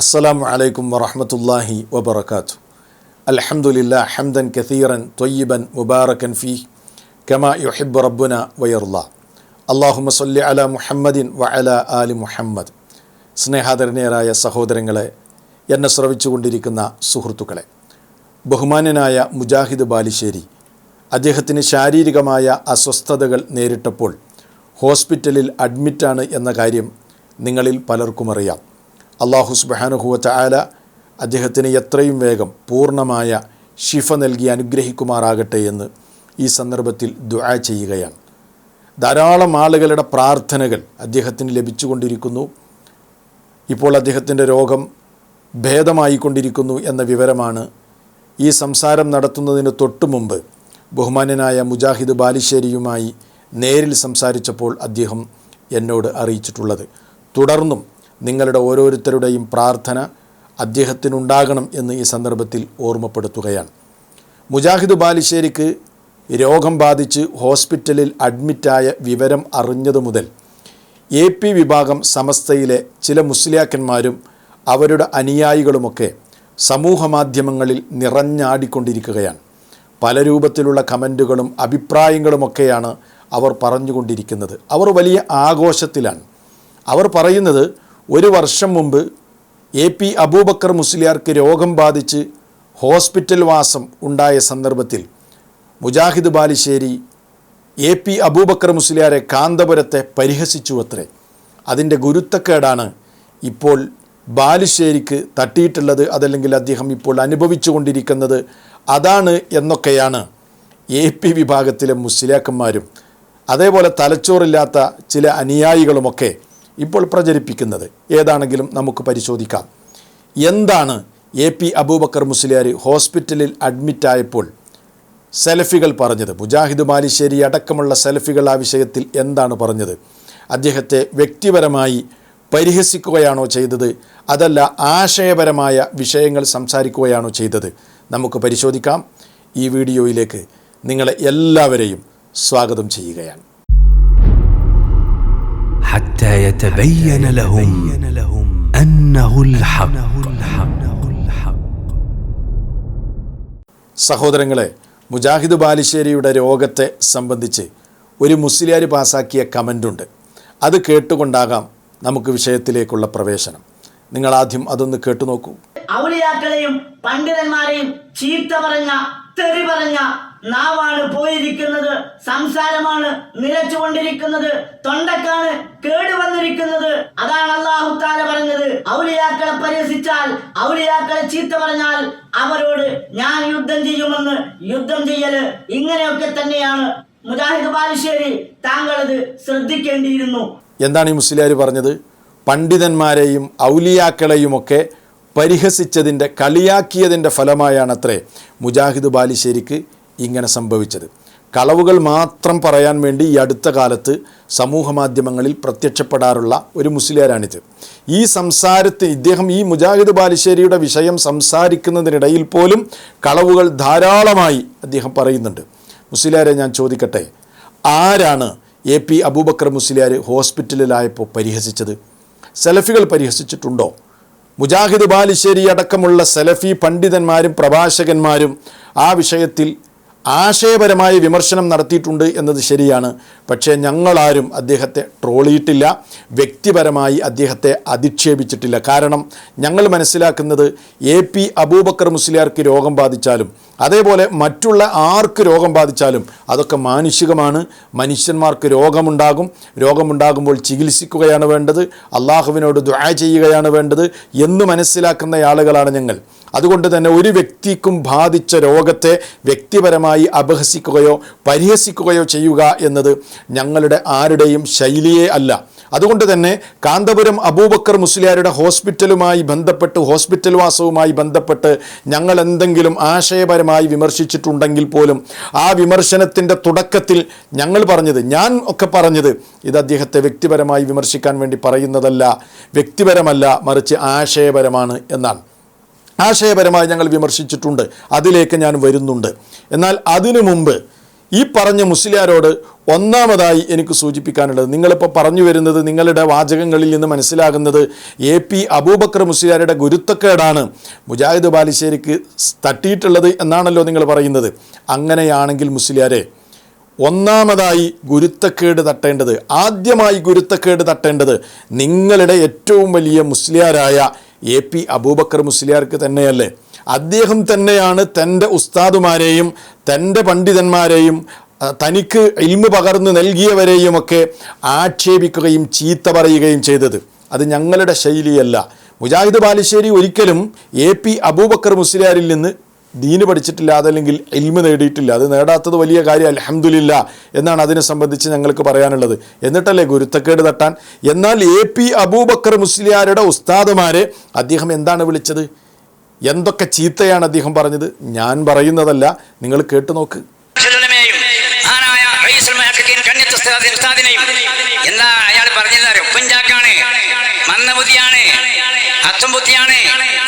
അസ്സലാമു അലൈക്കും വറഹമത്തല്ലാഹി വബർക്കാത്തു അലഹമുല്ല ഹംദൻ കസീറൻ തൊയ്യബൻ മുബാറക്കൻ ഫി കമ യുഹിബ് റബ്ബുന വയറുല്ല അള്ളാഹുമ സല്ലി അല മുഹമ്മദിൻ വ അല ആലി മുഹമ്മദ്. സ്നേഹാദരണീയരായ സഹോദരങ്ങളെ എന്നെ ശ്രവിച്ചുകൊണ്ടിരിക്കുന്ന സുഹൃത്തുക്കളെ ബഹുമാനനായ മുജാഹിദ് ബാലിശ്ശേരി അദ്ദേഹത്തിന് ശാരീരികമായ അസ്വസ്ഥതകൾ നേരിട്ടപ്പോൾ ഹോസ്പിറ്റലിൽ അഡ്മിറ്റാണ് എന്ന കാര്യം നിങ്ങളിൽ പലർക്കും അറിയാം അള്ളാഹു സുബാനുഹുവ ചായാല അദ്ദേഹത്തിന് എത്രയും വേഗം പൂർണമായ ശിഫ നൽകി അനുഗ്രഹിക്കുമാറാകട്ടെ എന്ന് ഈ സന്ദർഭത്തിൽ ദുആ ചെയ്യുകയാണ്. ധാരാളം ആളുകളുടെ പ്രാർത്ഥനകൾ അദ്ദേഹത്തിന് ലഭിച്ചുകൊണ്ടിരിക്കുന്നു. ഇപ്പോൾ അദ്ദേഹത്തിന്റെ രോഗം ഭേദമായിക്കൊണ്ടിരിക്കുന്നു എന്ന വിവരമാണ് ഈ സംസാരം നടത്തുന്നതിന് തൊട്ടു മുമ്പ് ബഹുമാനനായ മുജാഹിദ് ബാലിശ്ശേരിയുമായി നേരിൽ സംസാരിച്ചപ്പോൾ അദ്ദേഹം എന്നോട് അറിയിച്ചിട്ടുള്ളത്. തുടർന്നും നിങ്ങളുടെ ഓരോരുത്തരുടെയും പ്രാർത്ഥന അദ്ദേഹത്തിനുണ്ടാകണം എന്ന് ഈ സന്ദർഭത്തിൽ ഓർമ്മപ്പെടുത്തുകയാണ്. മുജാഹിദ് ബാലിശ്ശേരിക്ക് രോഗം ബാധിച്ച് ഹോസ്പിറ്റലിൽ അഡ്മിറ്റായ വിവരം അറിഞ്ഞതു മുതൽ എ പി വിഭാഗം സമസ്തയിലെ ചില മുസ്ലിയാക്കന്മാരും അവരുടെ അനുയായികളുമൊക്കെ സമൂഹ മാധ്യമങ്ങളിൽ നിറഞ്ഞാടിക്കൊണ്ടിരിക്കുകയാണ്. പല രൂപത്തിലുള്ള കമന്റുകളും അഭിപ്രായങ്ങളുമൊക്കെയാണ് അവർ പറഞ്ഞുകൊണ്ടിരിക്കുന്നത്. അവർ വലിയ ആഘോഷത്തിലാണ്. അവർ പറയുന്നത് ഒരു വർഷം മുമ്പ് എ പി അബൂബക്കർ മുസ്ലിയാർക്ക് രോഗം ബാധിച്ച് ഹോസ്പിറ്റൽ വാസം ഉണ്ടായ സന്ദർഭത്തിൽ മുജാഹിദ് ബാലിശ്ശേരി എ പി അബൂബക്കർ മുസ്ലിയാരെ കാന്തപുരത്തെ പരിഹസിച്ചു അത്രേ അതിന്റെ ഗുരുത്തക്കേടാണ് ഇപ്പോൾ ബാലുശ്ശേരിക്ക് തട്ടിയിട്ടുള്ളത് അതല്ലെങ്കിൽ അദ്ദേഹം ഇപ്പോൾ അനുഭവിച്ചു കൊണ്ടിരിക്കുന്നത് അതാണ് എന്നൊക്കെയാണ് എ പി വിഭാഗത്തിലെ മുസ്ലിയാക്കന്മാരും അതേപോലെ തലച്ചോറില്ലാത്ത ചില അനുയായികളുമൊക്കെ ഇപ്പോൾ പ്രചരിപ്പിക്കുന്നത്. ഏതാണെങ്കിലും നമുക്ക് പരിശോധിക്കാം. എന്താണ് എ പി അബൂബക്കർ മുസ്ലിയാർ ഹോസ്പിറ്റലിൽ അഡ്മിറ്റായപ്പോൾ സെലഫികൾ പറഞ്ഞത്? മുജാഹിദ് മാലിശ്ശേരി അടക്കമുള്ള സെലഫികൾ ആ വിഷയത്തിൽ എന്താണ് പറഞ്ഞത്? അദ്ദേഹത്തെ വ്യക്തിപരമായി പരിഹസിക്കുകയാണോ ചെയ്തത്? അതല്ല ആശയപരമായ വിഷയങ്ങൾ സംസാരിക്കുകയാണോ ചെയ്തത്? നമുക്ക് പരിശോധിക്കാം. ഈ വീഡിയോയിലേക്ക് നിങ്ങളെ എല്ലാവരെയും സ്വാഗതം ചെയ്യുകയാണ്. حتى يتبين لهم أنه الحق സഹോദരങ്ങളെ മുജാഹിദ് ബാലിശ്ശേരിയുടെ രോഗത്തെ സംബന്ധിച്ച് ഒരു മുസ്ലിയാർ പാസാക്കിയ കമൻ്റുണ്ട് അത് കേട്ടുകൊണ്ടാകാം നമുക്ക് വിഷയത്തിലേക്കുള്ള പ്രവേശനം നിങ്ങൾ ആദ്യം അതൊന്ന് കേട്ടു നോക്കൂ ഔലിയാക്കളെയും പണ്ഡിതന്മാരെയും ചീത്ത പറഞ്ഞ തെറി പറഞ്ഞ നാവാണ് പോയിരിക്കുന്നത് സംസാരമാണ് നിലച്ചുകൊണ്ടിരിക്കുന്നത് തൊണ്ടക്കാണ് കേടുവന്നിരിക്കുന്നത്. അതാണ് അള്ളാഹു താല പറഞ്ഞത്. ഔലിയാക്കളെ പരിഹസിച്ചാൽ ഔലിയാക്കളെ ചീത്ത പറഞ്ഞാൽ അവരോട് ഞാൻ യുദ്ധം ചെയ്യുമെന്ന് യുദ്ധം ചെയ്യൽ ഇങ്ങനെയൊക്കെ തന്നെയാണ്. മുജാഹിദ് ബാലുശ്ശേരി താങ്കളത് ശ്രദ്ധിക്കേണ്ടിയിരുന്നു. എന്താണ് ഈ മുസ്ലിയാർ പറഞ്ഞത്? പണ്ഡിതന്മാരെയും ഔലിയാക്കളെയും ഒക്കെ പരിഹസിച്ചതിന്റെ കളിയാക്കിയതിന്റെ ഫലമായാണത്രേ മുജാഹിദ് ബാലിശ്ശേരിക്ക് ഇങ്ങനെ സംഭവിച്ചത്. കളവുകൾ മാത്രം പറയാൻ വേണ്ടി ഈ അടുത്ത കാലത്ത് സമൂഹ മാധ്യമങ്ങളിൽ പ്രത്യക്ഷപ്പെടാറുള്ള ഒരു മുസ്ലിയാരാണിത്. ഈ സംസാരത്തിൽ ഇദ്ദേഹം ഈ മുജാഹിദ് ബാലിശ്ശേരിയുടെ വിഷയം സംസാരിക്കുന്നതിനിടയിൽ പോലും കളവുകൾ ധാരാളമായി അദ്ദേഹം പറയുന്നുണ്ട്. മുസ്ലിയാരെ ഞാൻ ചോദിക്കട്ടെ ആരാണ് എ പി അബൂബക്കർ മുസ്ലിയാർ ഹോസ്പിറ്റലിലായപ്പോൾ പരിഹസിച്ചത്? സെലഫികൾ പരിഹസിച്ചിട്ടുണ്ടോ? മുജാഹിദ് ബാലിശ്ശേരി അടക്കമുള്ള സെലഫി പണ്ഡിതന്മാരും പ്രഭാഷകന്മാരും ആ വിഷയത്തിൽ ആശയപരമായ വിമർശനം നടത്തിയിട്ടുണ്ട് എന്നത് ശരിയാണ്. പക്ഷേ ഞങ്ങളാരും അദ്ദേഹത്തെ ട്രോളിയിട്ടില്ല. വ്യക്തിപരമായി അദ്ദേഹത്തെ അധിക്ഷേപിച്ചിട്ടില്ല. കാരണം ഞങ്ങൾ മനസ്സിലാക്കുന്നത് എ പി അബൂബക്കർ മുസ്ലിയാർക്ക് രോഗം ബാധിച്ചാലും അതേപോലെ മറ്റുള്ള ആർക്ക് രോഗം ബാധിച്ചാലും അതൊക്കെ മാനുഷികമാണ്. മനുഷ്യന്മാർക്ക് രോഗമുണ്ടാകും. രോഗമുണ്ടാകുമ്പോൾ ചികിത്സിക്കുകയാണ് വേണ്ടത്. അള്ളാഹുവിനോട് ദുആ ചെയ്യുകയാണ് വേണ്ടത് എന്ന് മനസ്സിലാക്കുന്ന ആളുകളാണ് ഞങ്ങൾ. അതുകൊണ്ട് തന്നെ ഒരു വ്യക്തിക്കും ബാധിച്ച രോഗത്തെ വ്യക്തിപരമായി അപഹസിക്കുകയോ പരിഹസിക്കുകയോ ചെയ്യുക എന്നത് ഞങ്ങളുടെ ആരുടെയും ശൈലിയേ അല്ല. അതുകൊണ്ട് തന്നെ കാന്തപുരം അബൂബക്കർ മുസ്ലിയാരുടെ ഹോസ്പിറ്റലുമായി ബന്ധപ്പെട്ട് ഹോസ്പിറ്റൽ വാസവുമായി ബന്ധപ്പെട്ട് ഞങ്ങൾ എന്തെങ്കിലും ആശയപരമായി വിമർശിച്ചിട്ടുണ്ടെങ്കിൽ പോലും ആ വിമർശനത്തിന്റെ തുടക്കത്തിൽ ഞങ്ങൾ പറഞ്ഞത് ഞാൻ ഒക്കെ പറഞ്ഞത് ഇത് അദ്ദേഹത്തെ വ്യക്തിപരമായി വിമർശിക്കാൻ വേണ്ടി പറയുന്നതല്ല വ്യക്തിപരമല്ല മറിച്ച് ആശയപരമാണ് എന്നാണ്. ആശയപരമായി ഞങ്ങൾ വിമർശിച്ചിട്ടുണ്ട്. അതിലേക്ക് ഞാൻ വരുന്നുണ്ട്. എന്നാൽ അതിനു മുമ്പ് ഈ പറഞ്ഞ മുസ്ലിയാരോട് ഒന്നാമതായി എനിക്ക് സൂചിപ്പിക്കാനുള്ളത്. നിങ്ങളിപ്പോൾ പറഞ്ഞു വരുന്നത് നിങ്ങളുടെ വാചകങ്ങളിൽ നിന്ന് മനസ്സിലാകുന്നത് എ പി അബൂബക്കർ മുസ്ലിയാരുടെ ഗുരുത്തക്കേടാണ് മുജാഹിദ് ബാലിശ്ശേരിക്ക് തട്ടിയിട്ടുള്ളത് എന്നാണല്ലോ നിങ്ങൾ പറയുന്നത്. അങ്ങനെയാണെങ്കിൽ മുസ്ലിയാരെ ഒന്നാമതായി ഗുരുത്തക്കേട് തട്ടേണ്ടത് ആദ്യമായി ഗുരുത്തക്കേട് തട്ടേണ്ടത് നിങ്ങളുടെ ഏറ്റവും വലിയ മുസ്ലിയാരായ എ പി അബൂബക്കർ മുസ്ലിയാർക്ക് തന്നെയല്ലേ? അദ്ദേഹം തന്നെയാണ് തന്റെ ഉസ്താദുമാരെയും തന്റെ പണ്ഡിതന്മാരെയും തനിക്ക് ഇൽമു പകർന്നു നൽകിയവരെയുമൊക്കെ ആക്ഷേപിക്കുകയും ചീത്ത പറയുകയും ചെയ്തത്. അത് ഞങ്ങളുടെ ശൈലിയല്ല. മുജാഹിദ് ബാലുശ്ശേരി ഒരിക്കലും എ പി അബൂബക്കർ മുസ്ലിയാരിൽ നിന്ന് ദീന് പഠിച്ചിട്ടില്ല അതല്ലെങ്കിൽ ഇൽമ നേടിയിട്ടില്ല. അത് നേടാത്തത് വലിയ കാര്യം അലഹമുല്ല എന്നാണ് അതിനെ സംബന്ധിച്ച് ഞങ്ങൾക്ക് പറയാനുള്ളത്. എന്നിട്ടല്ലേ ഗുരുത്തക്കേട് തട്ടാൻ? എന്നാൽ എ പി അബൂബക്കർ മുസ്ലിയാരുടെ ഉസ്താദുമാരെ അദ്ദേഹം എന്താണ് വിളിച്ചത്? എന്തൊക്കെ ചീത്തയാണ് അദ്ദേഹം പറഞ്ഞത്? ഞാൻ പറയുന്നതല്ല. നിങ്ങൾ കേട്ടു നോക്ക്. എന്താ അയാൾ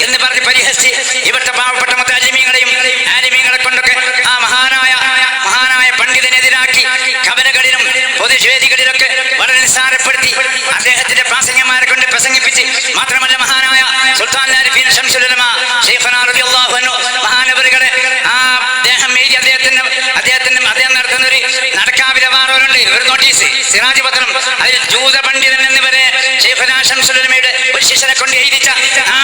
എന്ന് പറഞ്ഞ് പരിഹസിച്ച് ഇവിടുത്തെ പാവപ്പെട്ട മൊത്തം അലിമീങ്ങളെയും ആലിമീങ്ങളെ കൊണ്ടൊക്കെ ആ മഹാനായ മഹാനായ പണ്ഡിതനെതിരാക്കി കബലകളിലും പൊതുവേദികളിലൊക്കെ വളരെ നിസ്സാരപ്പെടുത്തി അദ്ദേഹത്തിന്റെ പ്രാസംഗന്മാരെ കൊണ്ട് പ്രസംഗിപ്പിച്ച് മാത്രമല്ല മഹാനായ സുൽത്താൻ ആരിഫീൻ അൻഹു മഹാനവറുകളെ ആ അദ്ദേഹം എഴുതി അദ്ദേഹത്തിന്റെ അദ്ദേഹത്തിന്റെ അദ്ദേഹം നടത്തുന്ന ഒരു നടക്കാവിലെ വാറോലുണ്ട്. ഒരു നോട്ടീസ് സിറാജ് പത്രം. അതിൽ ജൂത പണ്ഡിതൻ എന്നിവരെ ഷെയ്ഖനാ ശംസുലമയുടെ ഒരു ശിഷ്യനെ കൊണ്ട് എഴുതിച്ച ആ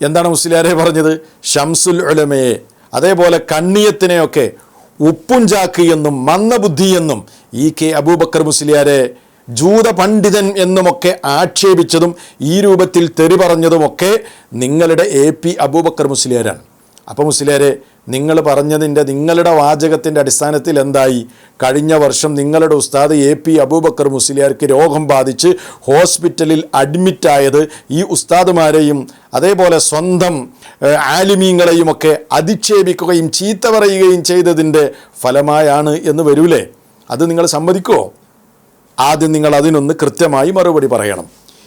എന്താണ് മുസ്ലിയാരെ പറഞ്ഞത്? ഷംസുൽ ഉലമയെ. അതേപോലെ കണ്ണിയത്തിനെയൊക്കെ ഉപ്പുംചാക്ക് എന്നും മന്ദബുദ്ധി എന്നും ഇ കെ അബൂബക്കർ മുസ്ലിയാരെ ജൂത പണ്ഡിതൻ എന്നുമൊക്കെ ആക്ഷേപിച്ചതും ഈ രൂപത്തിൽ തെറി പറഞ്ഞതുമൊക്കെ നിങ്ങളുടെ എ പി അബൂബക്കർ മുസ്ലിയാരാണ്. അപ്പോൾ മുസ്ലിയാരെ നിങ്ങൾ പറഞ്ഞതിന്റെ നിങ്ങളുടെ വാചകത്തിന്റെ അടിസ്ഥാനത്തിൽ എന്തായി? കഴിഞ്ഞ വർഷം നിങ്ങളുടെ ഉസ്താദ് എ പി അബൂബക്കർ മുസ്ലിയാർക്ക് രോഗം ബാധിച്ച് ഹോസ്പിറ്റലിൽ അഡ്മിറ്റായത് ഈ ഉസ്താദുമാരെയും അതേപോലെ സ്വന്തം ആലിമീങ്ങളെയും ഒക്കെ അധിക്ഷേപിക്കുകയും ചീത്ത പറയുകയും ചെയ്തതിന്റെ ഫലമായാണ് എന്ന് വരൂലേ? അത് നിങ്ങൾ സമ്മതിക്കുമോ ആദ്യം നിങ്ങൾ അതിനൊന്ന് കൃത്യമായി മറുപടി പറയണം.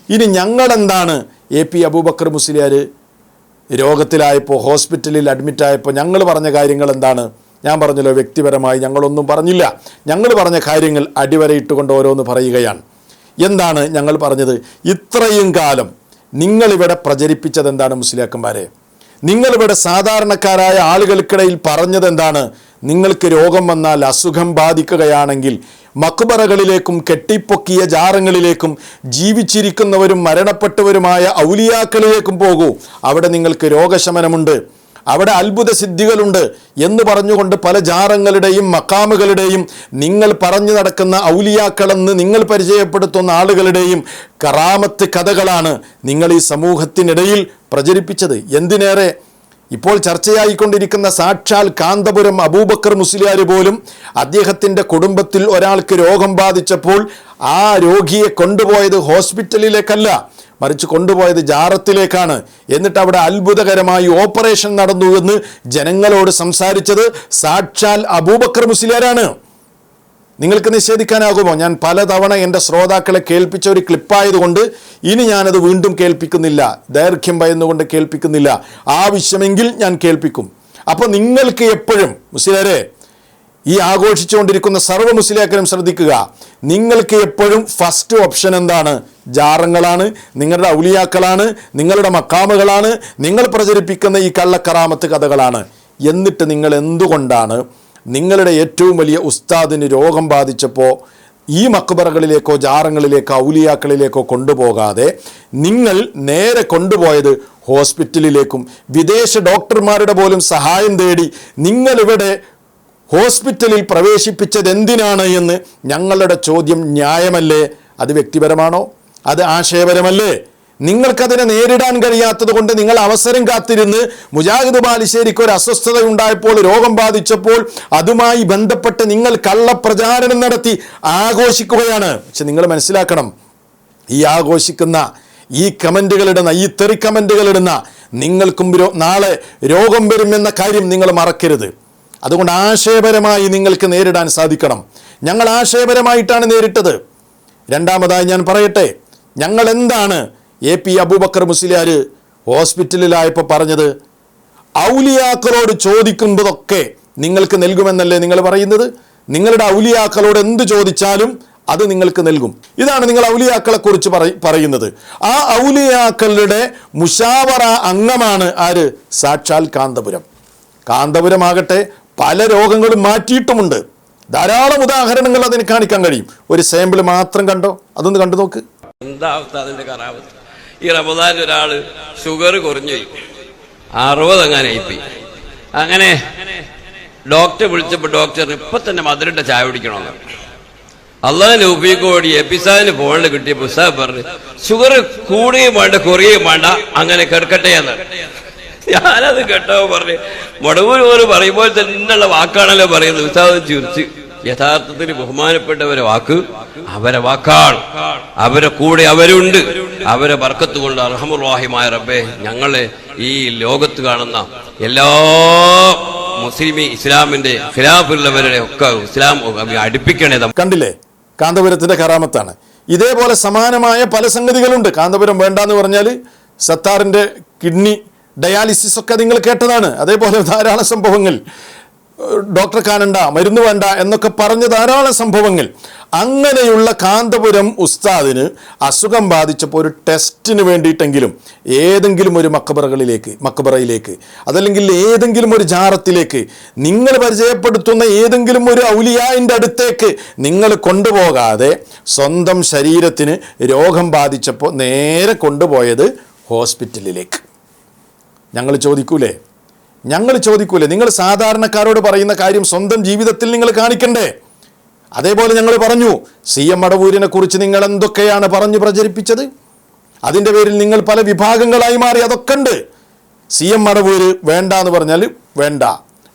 ഇനി ഞങ്ങളെന്താണ് എ പി അബൂബക്കർ മുസ്ലിയാർ രോഗത്തിലായപ്പോൾ ഹോസ്പിറ്റലിൽ അഡ്മിറ്റായപ്പോൾ ഞങ്ങൾ പറഞ്ഞ കാര്യങ്ങൾ എന്താണ്? ഞാൻ പറഞ്ഞല്ലോ വ്യക്തിപരമായി ഞങ്ങളൊന്നും പറഞ്ഞില്ല. ഞങ്ങൾ പറഞ്ഞ കാര്യങ്ങൾ അടിവരയിട്ടുകൊണ്ട് ഓരോന്ന് പറയുകയാണ്. എന്താണ് ഞങ്ങൾ പറഞ്ഞത്? ഇത്രയും കാലം നിങ്ങളിവിടെ പ്രചരിപ്പിച്ചത് എന്താണ് മുസ്ലിയാക്കന്മാരെ? നിങ്ങളിവിടെ സാധാരണക്കാരായ ആളുകൾക്കിടയിൽ പറഞ്ഞതെന്താണ് നിങ്ങൾക്ക് രോഗം വന്നാൽ അസുഖം ബാധിക്കുകയാണെങ്കിൽ മക്ബറകളിലേക്കും കെട്ടിപ്പൊക്കിയ ജാറങ്ങളിലേക്കും ജീവിച്ചിരിക്കുന്നവരും മരണപ്പെട്ടവരുമായ ഔലിയാക്കളിലേക്കും പോകൂ. അവിടെ നിങ്ങൾക്ക് രോഗശമനമുണ്ട്. അവിടെ അത്ഭുത സിദ്ധികളുണ്ട് എന്ന് പറഞ്ഞുകൊണ്ട് പല ജാറങ്ങളുടെയും മക്കാമുകളുടെയും നിങ്ങൾ പറഞ്ഞു നടക്കുന്ന ഔലിയാക്കളെന്ന് നിങ്ങൾ പരിചയപ്പെടുത്തുന്ന ആളുകളുടെയും കറാമത്ത് കഥകളാണ് നിങ്ങൾ ഈ സമൂഹത്തിനിടയിൽ പ്രചരിപ്പിച്ചത്. എന്തിനേറെ? ഇപ്പോൾ ചർച്ചയായിക്കൊണ്ടിരിക്കുന്ന സാക്ഷാൽ കാന്തപുരം അബൂബക്കർ മുസ്ലിയാർ പോലും അദ്ദേഹത്തിന്റെ കുടുംബത്തിൽ ഒരാൾക്ക് രോഗം ബാധിച്ചപ്പോൾ ആ രോഗിയെ കൊണ്ടുപോയത് ഹോസ്പിറ്റലിലേക്കല്ല മറിച്ച് കൊണ്ടുപോയത് ജാറത്തിലേക്കാണ്. എന്നിട്ട് അവിടെ അത്ഭുതകരമായി ഓപ്പറേഷൻ നടന്നു എന്ന് ജനങ്ങളോട് സംസാരിച്ചത് സാക്ഷാൽ അബൂബക്കർ മുസ്ലിയാരാണ്. നിങ്ങൾക്ക് നിഷേധിക്കാനാകുമോ? ഞാൻ പലതവണ എന്റെ ശ്രോതാക്കളെ കേൾപ്പിച്ച ഒരു ക്ലിപ്പായതുകൊണ്ട് ഇനി ഞാനത് വീണ്ടും കേൾപ്പിക്കുന്നില്ല. ദൈർഘ്യം ഭയന്നുകൊണ്ട് കേൾപ്പിക്കുന്നില്ല. ആവശ്യമെങ്കിൽ ഞാൻ കേൾപ്പിക്കും. അപ്പോൾ നിങ്ങൾക്ക് എപ്പോഴും മുസ്ലിരെ ഈ ആഘോഷിച്ചുകൊണ്ടിരിക്കുന്ന സർവ മുസ്ലിയാക്കരും ശ്രദ്ധിക്കുക. നിങ്ങൾക്ക് എപ്പോഴും ഫസ്റ്റ് ഓപ്ഷൻ എന്താണ്? ജാറങ്ങളാണ് നിങ്ങളുടെ ഔലിയാക്കളാണ് നിങ്ങളുടെ മക്കാമുകളാണ് നിങ്ങൾ പ്രചരിപ്പിക്കുന്ന ഈ കള്ളക്കറാമത്ത് കഥകളാണ്. എന്നിട്ട് നിങ്ങൾ എന്തുകൊണ്ടാണ് നിങ്ങളുടെ ഏറ്റവും വലിയ ഉസ്താദിന് രോഗം ബാധിച്ചപ്പോൾ ഈ മക്ബറകളിലേക്കോ ജാറങ്ങളിലേക്കോ ഔലിയാക്കളിലേക്കോ കൊണ്ടുപോകാതെ നിങ്ങൾ നേരെ കൊണ്ടുപോയത് ഹോസ്പിറ്റലിലേക്കും വിദേശ ഡോക്ടർമാരുടെ പോലും സഹായം തേടി നിങ്ങളിവിടെ ഹോസ്പിറ്റലിൽ പ്രവേശിപ്പിച്ചത് എന്തിനാണ് എന്ന് ഞങ്ങളുടെ ചോദ്യം ന്യായമല്ലേ? അത് വ്യക്തിപരമാണോ? അത് ആശയപരമല്ലേ? നിങ്ങൾക്കതിനെ നേരിടാൻ കഴിയാത്തത് കൊണ്ട് നിങ്ങൾ അവസരം കാത്തിരുന്ന് മുജാഹിദ് ബാലിശ്ശേരിക്ക് ഒരു അസ്വസ്ഥത ഉണ്ടായപ്പോൾ രോഗം ബാധിച്ചപ്പോൾ അതുമായി ബന്ധപ്പെട്ട് നിങ്ങൾ കള്ളപ്രചാരണം നടത്തി ആഘോഷിക്കുകയാണ്. പക്ഷെ നിങ്ങൾ മനസ്സിലാക്കണം ഈ ആഘോഷിക്കുന്ന ഈ കമന്റുകളിടുന്ന ഈ തെറി കമന്റുകളിടുന്ന നിങ്ങൾക്കും നാളെ രോഗം വരുമെന്ന കാര്യം നിങ്ങൾ മറക്കരുത്. അതുകൊണ്ട് ആശയപരമായി നിങ്ങൾക്ക് നേരിടാൻ സാധിക്കണം. ഞങ്ങൾ ആശയപരമായിട്ടാണ് നേരിട്ടത്. രണ്ടാമതായി ഞാൻ പറയട്ടെ ഞങ്ങൾ എന്താണ് എ പി അബൂബക്കർ മുസ്ലിയാർ ഹോസ്പിറ്റലിലായപ്പോൾ പറഞ്ഞത് ഔലിയാക്കളോട് ചോദിക്കുമ്പോഴൊക്കെ നിങ്ങൾക്ക് നൽകുമെന്നല്ലേ നിങ്ങൾ പറയുന്നത്? നിങ്ങളുടെ ഔലിയാക്കളോട് എന്ത് ചോദിച്ചാലും അത് നിങ്ങൾക്ക് നൽകും. ഇതാണ് നിങ്ങൾ ഔലിയാക്കളെ കുറിച്ച് പറ- പറയുന്നത്. ആ ഔലിയാക്കളുടെ മുഷാവറ അംഗമാണ് ആര്? സാക്ഷാൽ കാന്തപുരം. കാന്തപുരമാകട്ടെ പല രോഗങ്ങളും മാറ്റിയിട്ടുമുണ്ട്. ധാരാളം ഉദാഹരണങ്ങൾ അതിന് കാണിക്കാൻ കഴിയും. ഒരു സാമ്പിൾ മാത്രം കണ്ടോ? അതൊന്ന് കണ്ടു നോക്ക്. എന്താ അതിന്റെ കറാവത്ത് ഈ റമദാൻ ഒരാൾ ഷുഗർ കുറഞ്ഞു അറുപത് അങ്ങനെ ആയിപ്പോയി. അങ്ങനെ ഡോക്ടർ വിളിച്ചപ്പോൾ ഡോക്ടർ ഇപ്പൊ തന്നെ മധുരന്റെ ചായ കുടിക്കണമെന്ന് അള്ളാഹിന് ഉപയോഗിക്കോടി എപ്പിസാദിന് ഫോണിൽ കിട്ടിയ പുസ്തകം പറഞ്ഞു ഷുഗർ കൂടുകയും വേണ്ട കുറയുകയും വേണ്ട അങ്ങനെ കിടക്കട്ടെ എന്ന്. ഞാനത് കേട്ടോ പറഞ്ഞു മടവൂർ പോലും പറയുമ്പോൾ തന്നെയുള്ള വാക്കാണല്ലോ പറയുന്നത്. ഉസ്താദ് ചിരിച്ച്. യഥാർത്ഥത്തിൽ ബഹുമാനപ്പെട്ടവരെ വാക്ക് അവരെ വാക്കാൾ അവരെ കൂടെ അവരുണ്ട്. അവരെ ബർക്കത്ത് കൊണ്ട് അർഹമുറാഹിമായ റബ്ബെ ഞങ്ങളെ ഈ ലോകത്ത് കാണുന്ന എല്ലാ മുസ്ലിമി ഇസ്ലാമിന്റെ ഖിലാഫുള്ളവരുടെ ഒക്കെ ഇസ്ലാം അടുപ്പിക്കണേ കണ്ടില്ലേ? കാന്തപുരത്തിന്റെ കറാമത്താണ് ഇതേപോലെ സമാനമായ പല സംഗതികളുണ്ട്. കാന്തപുരം വേണ്ടാന്ന് പറഞ്ഞാൽ സത്താറിന്റെ കിഡ്നി ഡയാലിസിസ് ഒക്കെ നിങ്ങൾ കേട്ടതാണ്. അതേപോലെ ധാരാളം സംഭവങ്ങൾ. ഡോക്ടറെ കാണണ്ട മരുന്ന് വേണ്ട എന്നൊക്കെ പറഞ്ഞ ധാരാളം സംഭവങ്ങൾ. അങ്ങനെയുള്ള കാന്തപുരം ഉസ്താദിന് അസുഖം ബാധിച്ചപ്പോൾ ഒരു ടെസ്റ്റിന് വേണ്ടിയിട്ടെങ്കിലും ഏതെങ്കിലും ഒരു മക്കബറകളിലേക്ക് മക്കബറയിലേക്ക് അതല്ലെങ്കിൽ ഏതെങ്കിലും ഒരു ജാറത്തിലേക്ക് നിങ്ങൾ പരിചയപ്പെടുത്തുന്ന ഏതെങ്കിലും ഒരു ഔലിയായിന്റെ അടുത്തേക്ക് നിങ്ങൾ കൊണ്ടുപോകാതെ സ്വന്തം ശരീരത്തിന് രോഗം ബാധിച്ചപ്പോൾ നേരെ കൊണ്ടുപോയത് ഹോസ്പിറ്റലിലേക്ക്. ഞങ്ങൾ ചോദിക്കൂലേ? ഞങ്ങൾ ചോദിക്കൂലേ? നിങ്ങൾ സാധാരണക്കാരോട് പറയുന്ന കാര്യം സ്വന്തം ജീവിതത്തിൽ നിങ്ങൾ കാണിക്കണ്ടേ? അതേപോലെ ഞങ്ങൾ പറഞ്ഞു സി എം മടവൂരിനെ കുറിച്ച് നിങ്ങൾ എന്തൊക്കെയാണ് പറഞ്ഞു പ്രചരിപ്പിച്ചത്? അതിന്റെ പേരിൽ നിങ്ങൾ പല വിഭാഗങ്ങളായി മാറി അതൊക്കെ ഉണ്ട്. സി എം മടവൂര് വേണ്ട എന്ന് പറഞ്ഞാൽ വേണ്ട.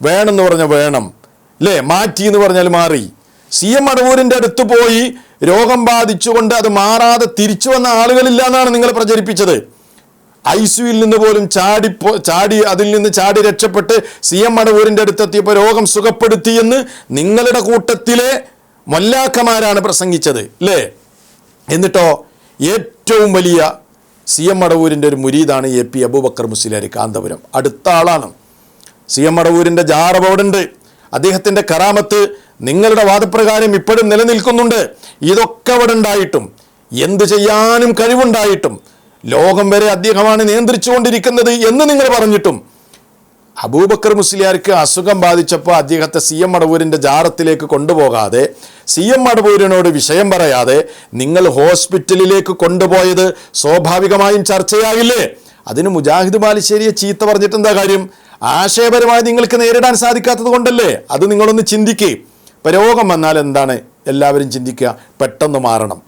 വേണമെന്ന് പറഞ്ഞാൽ വേണം. അല്ലേ മാറ്റി എന്ന് പറഞ്ഞാൽ മാറി. സി എം മടവൂരിന്റെ അടുത്ത് പോയി രോഗം ബാധിച്ചുകൊണ്ട് അത് മാറാതെ തിരിച്ചു വന്ന ആളുകളില്ല എന്നാണ് നിങ്ങൾ പ്രചരിപ്പിച്ചത്. ഐ സിയുയിൽ നിന്ന് പോലും ചാടി ചാടി അതിൽ നിന്ന് ചാടി രക്ഷപ്പെട്ട് സി എം മടവൂരിന്റെ അടുത്തെത്തിയപ്പോൾ രോഗം സുഖപ്പെടുത്തിയെന്ന് നിങ്ങളുടെ കൂട്ടത്തിലെ മൊല്ലാക്കമാരാണ് പ്രസംഗിച്ചത് അല്ലേ എന്നിട്ടോ ഏറ്റവും വലിയ സി എം മടവൂരിന്റെ ഒരു മുരീദാണ് എ പി അബൂബക്കർ മുസ്ലിയാരി കാന്തപുരം. അടുത്ത ആളാണ്. സി എം മടവൂരിന്റെ ജാറ അദ്ദേഹത്തിന്റെ കറാമത്ത് നിങ്ങളുടെ വാദപ്രകാരം ഇപ്പോഴും നിലനിൽക്കുന്നുണ്ട്. ഇതൊക്കെ അവിടെ ഉണ്ടായിട്ടും എന്ത് ചെയ്യാനും കഴിവുണ്ടായിട്ടും ലോകം വരെ അദ്ദേഹമാണ് നിയന്ത്രിച്ചുകൊണ്ടിരിക്കുന്നത് എന്ന് നിങ്ങൾ പറഞ്ഞിട്ടും അബൂബക്കർ മുസ്ലിയാർക്ക് അസുഖം ബാധിച്ചപ്പോൾ അദ്ദേഹത്തെ സി എം മടവൂരിന്റെ ജാറത്തിലേക്ക് കൊണ്ടുപോകാതെ സി എം മടവൂരിനോട് വിഷയം പറയാതെ നിങ്ങൾ ഹോസ്പിറ്റലിലേക്ക് കൊണ്ടുപോയത് സ്വാഭാവികമായും ചർച്ചയാകില്ലേ? അതിന് മുജാഹിദ് ബാലിശ്ശേരിയെ ചീത്ത പറഞ്ഞിട്ട് എന്താ കാര്യം? ആശയപരമായി നിങ്ങൾക്ക് നേരിടാൻ സാധിക്കാത്തത് കൊണ്ടല്ലേ? അത് നിങ്ങളൊന്ന് ചിന്തിക്കേ. ഇപ്പം രോഗം വന്നാൽ എന്താണ്? എല്ലാവരും ചിന്തിക്കുക. പെട്ടെന്ന് മാറണം.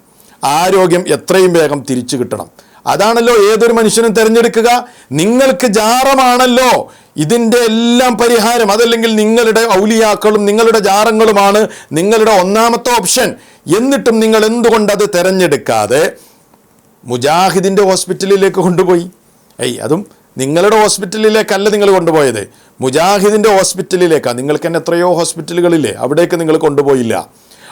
ആരോഗ്യം എത്രയും വേഗം തിരിച്ചു കിട്ടണം. അതാണല്ലോ ഏതൊരു മനുഷ്യനും തിരഞ്ഞെടുക്കുക. നിങ്ങൾക്ക് ജാറമാണല്ലോ ഇതിന്റെ എല്ലാം പരിഹാരം. അതല്ലെങ്കിൽ നിങ്ങളുടെ ഔലിയാക്കളും നിങ്ങളുടെ ജാറങ്ങളുമാണ് നിങ്ങളുടെ ഒന്നാമത്തെ ഓപ്ഷൻ. എന്നിട്ടും നിങ്ങൾ എന്തുകൊണ്ട് അത് തിരഞ്ഞെടുക്കാതെ മുജാഹിദിന്റെ ഹോസ്പിറ്റലിലേക്ക് കൊണ്ടുപോയി? ഏയ് അതും നിങ്ങളുടെ ഹോസ്പിറ്റലിലേക്കല്ല നിങ്ങൾ കൊണ്ടുപോയത്. മുജാഹിദിന്റെ ഹോസ്പിറ്റലിലേക്കാണ് നിങ്ങൾക്ക് തന്നെ എത്രയോ ഹോസ്പിറ്റലുകളില്ലേ? അവിടേക്ക് നിങ്ങൾ കൊണ്ടുപോയില്ല.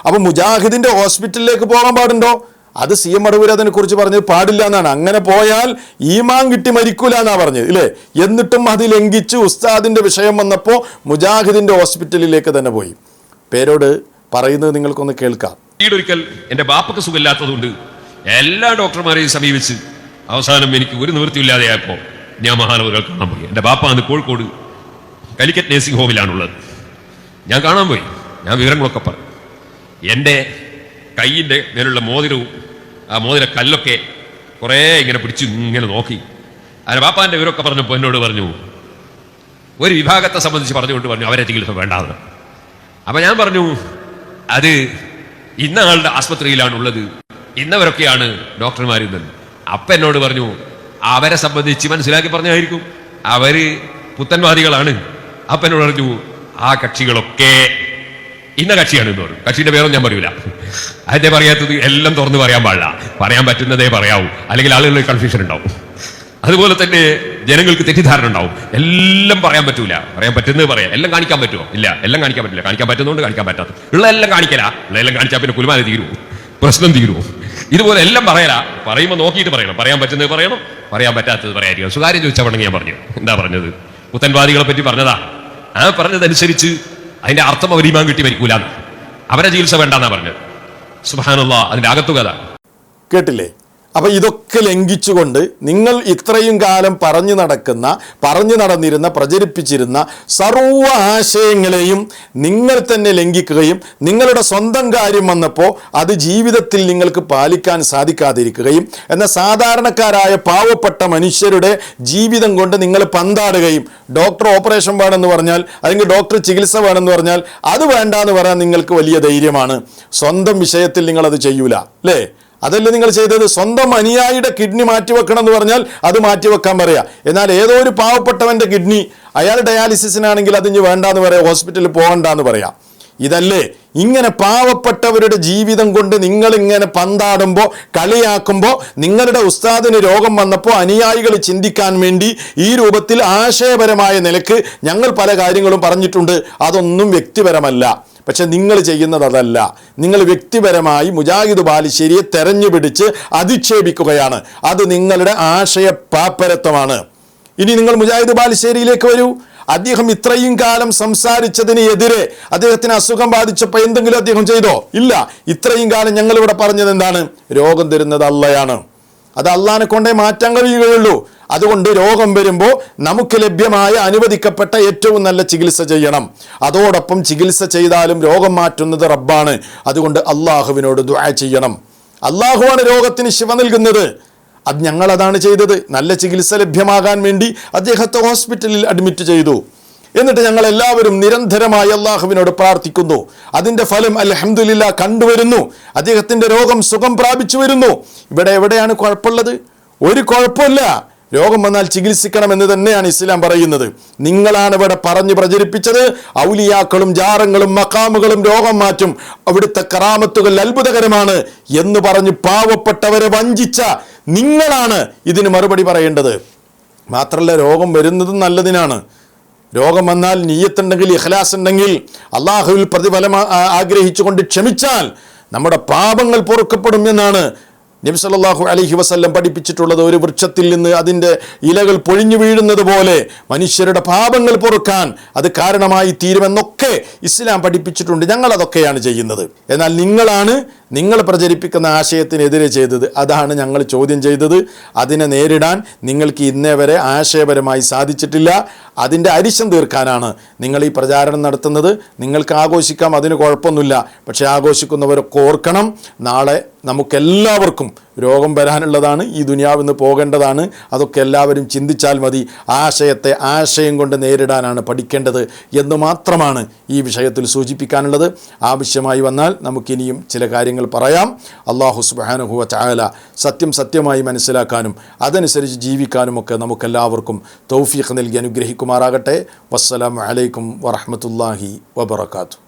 അപ്പോൾ മുജാഹിദിന്റെ ഹോസ്പിറ്റലിലേക്ക് പോകാൻ പാടുണ്ടോ? അത് സി എം അടവൂർ അതിനെക്കുറിച്ച് പറഞ്ഞത് പാടില്ല എന്നാണ്. അങ്ങനെ പോയാൽ ഈമാൻ കിട്ടി മരിക്കൂല എന്നാണ് പറഞ്ഞത് ഇല്ലേ? എന്നിട്ടും അത് ലംഘിച്ച് ഉസ്താദിന്റെ വിഷയം വന്നപ്പോൾ മുജാഹിദിന്റെ ഹോസ്പിറ്റലിലേക്ക് തന്നെ പോയി. പേരോട് പറയുന്നത് നിങ്ങൾക്കൊന്ന് കേൾക്കാം. ഒരിക്കൽ എന്റെ ബാപ്പക്ക് സുഖമില്ലാത്തതുകൊണ്ട് എല്ലാ ഡോക്ടർമാരെയും സമീപിച്ച് അവസാനം എനിക്ക് ഒരു നിവൃത്തിയില്ലാതെയായപ്പോൾ ഞാൻ മഹാനവരുകൾ കാണാൻ പോയി. എന്റെ ബാപ്പ അന്ന് കോഴിക്കോട് കലിക്കറ്റ് നേഴ്സിംഗ് ഹോമിലാണുള്ളത് ഞാൻ കാണാൻ പോയി. ഞാൻ വിവരങ്ങളൊക്കെ പറഞ്ഞു. എന്റെ കയ്യിന്റെ മേലുള്ള മോതിരവും ആ മോതിര കല്ലൊക്കെ കുറേ ഇങ്ങനെ പിടിച്ച് ഇങ്ങനെ നോക്കി. അതിന് ബാപ്പാന്റെ വിവരമൊക്കെ പറഞ്ഞു എന്നോട് പറഞ്ഞു ഒരു വിഭാഗത്തെ സംബന്ധിച്ച് പറഞ്ഞുകൊണ്ട് പറഞ്ഞു അവരെ ചികിത്സ വേണ്ടാന്ന്. അപ്പൊ ഞാൻ പറഞ്ഞു അത് ഇന്ന ആളുടെ ആസ്പത്രിയിലാണുള്ളത് ഇന്നവരൊക്കെയാണ് ഡോക്ടർമാർ ഇന്നത് അപ്പ എന്നോട് പറഞ്ഞു അവരെ സംബന്ധിച്ച് മനസ്സിലാക്കി പറഞ്ഞായിരിക്കും. അവർ പുത്തൻവാദികളാണ്. അപ്പനോട് പറഞ്ഞു ആ കക്ഷികളൊക്കെ ഇന്ന കക്ഷിയാണ് എന്ന് പറഞ്ഞു കക്ഷിയുടെ പേരൊന്നും ഞാൻ പറയൂല. അതിന്റെ പറയാത്തത് എല്ലാം തുറന്നു പറയാൻ പാടില്ല. പറയാൻ പറ്റുന്നതേ പറയാവൂ. അല്ലെങ്കിൽ ആളുകളിൽ കൺഫ്യൂഷൻ ഉണ്ടാവും. അതുപോലെ തന്നെ ജനങ്ങൾക്ക് തെറ്റിദ്ധാരണ ഉണ്ടാവും. എല്ലാം പറയാൻ പറ്റൂല. പറയാൻ പറ്റുന്നത് പറയാം. എല്ലാം കാണിക്കാൻ പറ്റുമോ? ഇല്ല. എല്ലാം കാണിക്കാൻ പറ്റില്ല. കാണിക്കാൻ പറ്റുന്നതുകൊണ്ട് കാണിക്കാൻ പറ്റാത്ത. ഉള്ള എല്ലാം കാണിക്കല. ഉള്ള എല്ലാം കാണിച്ചാൽ പിന്നെ കുലുമാല തീരുമോ പ്രശ്നം തീരുമോ ഇതുപോലെ എല്ലാം പറയല. പറയുമ്പോൾ നോക്കിയിട്ട് പറയണം. പറയാൻ പറ്റുന്നത് പറയണം. പറയാൻ പറ്റാത്തത് പറയാതിരിക്കണം. സ്വകാര്യം ചോദിച്ചാൽ ഞാൻ പറഞ്ഞു. എന്താ പറഞ്ഞത്? പുത്തൻവാദികളെ പറ്റി പറഞ്ഞതാ. ആ പറഞ്ഞതനുസരിച്ച് അതിന്റെ അർത്ഥം അവർ ഈമാൻ കിട്ടി മരിക്കൂല അവരെ ചികിത്സ വേണ്ടെന്നാ പറഞ്ഞത്. സുബാനുള്ള അതിന്റെ അകത്തുകഥ കേട്ടില്ലേ? അപ്പൊ ഇതൊക്കെ ലംഘിച്ചുകൊണ്ട് നിങ്ങൾ ഇത്രയും കാലം പറഞ്ഞു നടക്കുന്ന പറഞ്ഞു നടന്നിരുന്ന പ്രചരിപ്പിച്ചിരുന്ന സർവ ആശയങ്ങളെയും നിങ്ങൾ തന്നെ ലംഘിക്കുകയും നിങ്ങളുടെ സ്വന്തം കാര്യം വന്നപ്പോൾ അത് ജീവിതത്തിൽ നിങ്ങൾക്ക് പാലിക്കാൻ സാധിക്കാതിരിക്കുകയും എന്നാൽ സാധാരണക്കാരായ പാവപ്പെട്ട മനുഷ്യരുടെ ജീവിതം കൊണ്ട് നിങ്ങൾ പന്താടുകയും ഡോക്ടർ ഓപ്പറേഷൻ വേണമെന്ന് പറഞ്ഞാൽ അല്ലെങ്കിൽ ഡോക്ടർ ചികിത്സ വേണമെന്ന് പറഞ്ഞാൽ അത് വേണ്ട എന്ന് പറയാൻ നിങ്ങൾക്ക് വലിയ ധൈര്യമാണ്. സ്വന്തം വിഷയത്തിൽ നിങ്ങളത് ചെയ്യൂല അല്ലേ? അതല്ലേ നിങ്ങൾ ചെയ്തത്? സ്വന്തം അനുയായിയുടെ കിഡ്നി മാറ്റിവെക്കണം എന്ന് പറഞ്ഞാൽ അത് മാറ്റിവെക്കാൻ പറയാം. എന്നാൽ ഏതോ ഒരു പാവപ്പെട്ടവന്റെ കിഡ്നി അയാൾ ഡയാലിസിസിനാണെങ്കിൽ അത് ഇനി വേണ്ടാന്ന് പറയാം ഹോസ്പിറ്റലിൽ പോകണ്ടെന്ന് പറയാം. ഇതല്ലേ? ഇങ്ങനെ പാവപ്പെട്ടവരുടെ ജീവിതം കൊണ്ട് നിങ്ങളിങ്ങനെ പന്താടുമ്പോൾ കളിയാക്കുമ്പോൾ നിങ്ങളുടെ ഉസ്താദിന് രോഗം വന്നപ്പോൾ അനുയായികൾ ചിന്തിക്കാൻ വേണ്ടി ഈ രൂപത്തിൽ ആശയപരമായ നിലയ്ക്ക് ഞങ്ങൾ പല കാര്യങ്ങളും പറഞ്ഞിട്ടുണ്ട്. അതൊന്നും വ്യക്തിപരമല്ല. പക്ഷെ നിങ്ങൾ ചെയ്യുന്നത് അതല്ല നിങ്ങൾ വ്യക്തിപരമായി മുജാഹിദ് ബാലിശ്ശേരിയെ തെരഞ്ഞുപിടിച്ച് അധിക്ഷേപിക്കുകയാണ്. അത് നിങ്ങളുടെ ആശയ പാപ്പരത്വമാണ് ഇനി നിങ്ങൾ മുജാഹിദ് ബാലിശ്ശേരിയിലേക്ക് വരൂ. അദ്ദേഹം ഇത്രയും കാലം സംസാരിച്ചതിന് എതിരെ അദ്ദേഹത്തിന് അസുഖം ബാധിച്ചപ്പോൾ എന്തെങ്കിലും അദ്ദേഹം ചെയ്തോ? ഇല്ല. ഇത്രയും കാലം ഞങ്ങളിവിടെ പറഞ്ഞത് എന്താണ് രോഗം തരുന്നത് അള്ളയാണ് അത് അള്ളാനെ കൊണ്ടേ മാറ്റാൻ കഴിയുകയുള്ളൂ. അതുകൊണ്ട് രോഗം വരുമ്പോൾ നമുക്ക് ലഭ്യമായ അനുവദിക്കപ്പെട്ട ഏറ്റവും നല്ല ചികിത്സ ചെയ്യണം. അതോടൊപ്പം ചികിത്സ ചെയ്താലും രോഗം മാറ്റുന്നത് റബ്ബാണ്. അതുകൊണ്ട് അള്ളാഹുവിനോട് ദുആ ചെയ്യണം. അള്ളാഹുവാണ് രോഗത്തിന് ശിവ നൽകുന്നത്. അത് ഞങ്ങളതാണ് ചെയ്തത്. നല്ല ചികിത്സ ലഭ്യമാകാൻ വേണ്ടി അദ്ദേഹത്തെ ഹോസ്പിറ്റലിൽ അഡ്മിറ്റ് ചെയ്തു. എന്നിട്ട് ഞങ്ങൾ എല്ലാവരും നിരന്തരമായി അള്ളാഹുവിനോട് പ്രാർത്ഥിക്കുന്നു. അതിന്റെ ഫലം അൽഹംദുലില്ല കണ്ടുവരുന്നു. അദ്ദേഹത്തിന്റെ രോഗം സുഖം പ്രാപിച്ചു വരുന്നു. ഇവിടെ എവിടെയാണ് കുഴപ്പമുള്ളത്? ഒരു കുഴപ്പമില്ല. രോഗം വന്നാൽ ചികിത്സിക്കണം എന്ന് തന്നെയാണ് ഇസ്ലാം പറയുന്നത്. നിങ്ങളാണ് ഇവിടെ പറഞ്ഞു പ്രചരിപ്പിച്ചത്. ഔലിയാക്കളും ജാറങ്ങളും മക്കാമുകളും രോഗം മാറ്റും. അവിടുത്തെ കറാമത്തുകൾ അത്ഭുതകരമാണ് എന്ന് പറഞ്ഞ് പാവപ്പെട്ടവരെ വഞ്ചിച്ച നിങ്ങളാണ് ഇതിന് മറുപടി പറയേണ്ടത്. മാത്രമല്ല രോഗം വരുന്നതും നല്ലതിനാണ്. രോഗം വന്നാൽ നീയത്തുണ്ടെങ്കിൽ ഇഖ്ലാസ് ഉണ്ടെങ്കിൽ അള്ളാഹുവിൽ പ്രതിഫലം ആഗ്രഹിച്ചുകൊണ്ട് ക്ഷമിച്ചാൽ നമ്മുടെ പാപങ്ങൾ പൊറുക്കപ്പെടും എന്നാണ് നബി സല്ലല്ലാഹു അലൈഹി വസല്ലം പഠിപ്പിച്ചിട്ടുള്ളത് ഒരു വൃക്ഷത്തിൽ നിന്ന് അതിന്റെ ഇലകൾ പൊഴിഞ്ഞു വീഴുന്നത് പോലെ മനുഷ്യരുടെ പാപങ്ങൾ പൊറുക്കാൻ അത് കാരണമായി തീരുമെന്നൊക്കെ ഇസ്ലാം പഠിപ്പിച്ചിട്ടുണ്ട്. ഞങ്ങൾ അതൊക്കെയാണ് ചെയ്യുന്നത്. എന്നാൽ നിങ്ങളാണ് നിങ്ങൾ പ്രചരിപ്പിക്കുന്ന ആശയത്തിനെതിരെ ചെയ്തത്. അതാണ് ഞങ്ങൾ ചോദ്യം ചെയ്തത്. അതിനെ നേരിടാൻ നിങ്ങൾക്ക് ഇന്നേ വരെ ആശയപരമായി സാധിച്ചിട്ടില്ല. അതിന്റെ അരിശം തീർക്കാനാണ് നിങ്ങൾ ഈ പ്രചാരണം നടത്തുന്നത്. നിങ്ങൾക്ക് ആഘോഷിക്കാം അതിന് കുഴപ്പമൊന്നുമില്ല. പക്ഷേ ആഘോഷിക്കുന്നവരൊക്കെ ഓർക്കണം നാളെ നമുക്കെല്ലാവർക്കും രോഗം വരാനുള്ളതാണ് ഈ ദുനിയാവിൽ നിന്ന് പോകേണ്ടതാണ്. അതൊക്കെ എല്ലാവരും ചിന്തിച്ചാൽ മതി. ആശയത്തെ ആശയം കൊണ്ട് നേരിടാനാണ് പഠിക്കേണ്ടത് എന്ന് മാത്രമാണ് ഈ വിഷയത്തിൽ സൂചിപ്പിക്കാനുള്ളത്. ആവശ്യമായി വന്നാൽ നമുക്കിനിയും ചില കാര്യങ്ങൾ പറയാം. അള്ളാഹു സുബാനുഹുവ ചായാല സത്യം സത്യമായി മനസ്സിലാക്കാനും അതനുസരിച്ച് ജീവിക്കാനുമൊക്കെ നമുക്കെല്ലാവർക്കും തൗഫീഖ് നൽകി അനുഗ്രഹിക്കുമാറാകട്ടെ. വസ്സലാം അലൈക്കും വറഹമത്തല്ലാഹി വബർക്കാത്തു